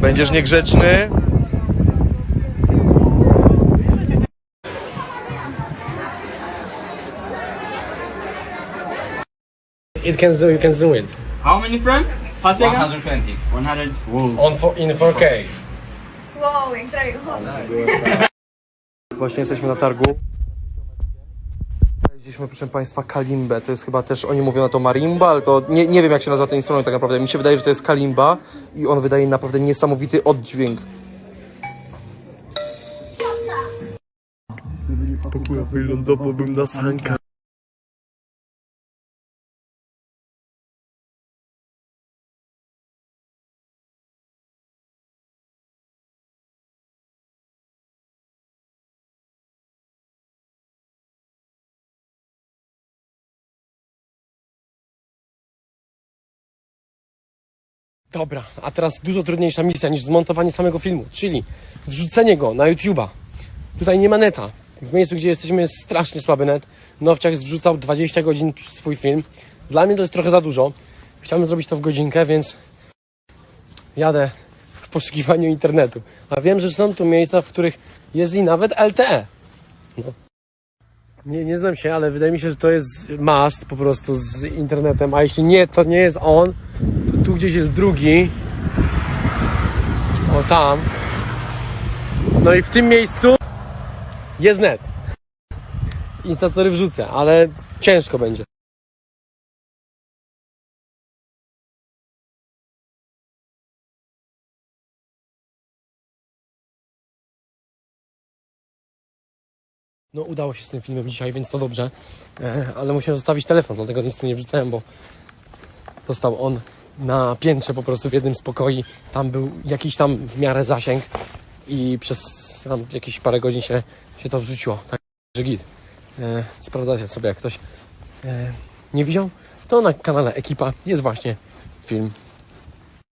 Będziesz niegrzeczny? It can do, you can do it. How many frame? Pass again? 120. 100. Whoa. On for, in 4K. Wow, jak. Właśnie jesteśmy na targu. Znaleźliśmy, proszę Państwa, kalimbę. To jest chyba też, oni mówią na to marimba, ale to nie, nie wiem, jak się nazywa ten instrument tak naprawdę. Mi się wydaje, że to jest kalimba i on wydaje naprawdę niesamowity oddźwięk. Pokój wylądowałbym na sankach. Dobra, a teraz dużo trudniejsza misja niż zmontowanie samego filmu, czyli wrzucenie go na YouTube'a. Tutaj nie ma neta. W miejscu, gdzie jesteśmy jest strasznie słaby net. Nowciak zrzucał 20 godzin swój film. Dla mnie to jest trochę za dużo. Chciałbym zrobić to w godzinkę, więc jadę w poszukiwaniu internetu. A wiem, że są tu miejsca, w których jest i nawet LTE. No. Nie, nie znam się, ale wydaje mi się, że to jest mast po prostu z internetem, a jeśli nie, to nie jest on, tu gdzieś jest drugi. O tam. No i w tym miejscu jest net. Instastory wrzucę, ale ciężko będzie. No udało się z tym filmem dzisiaj, więc to dobrze. E, ale musiałem zostawić telefon, dlatego nic tu nie wrzucałem, bo został on na piętrze po prostu w jednym z pokoi. Tam był jakiś tam w miarę zasięg i przez tam jakieś parę godzin się, się to wrzuciło. Tak, że git. E, sprawdzajcie sobie, jak ktoś e, nie widział, to na kanale Ekipa jest właśnie film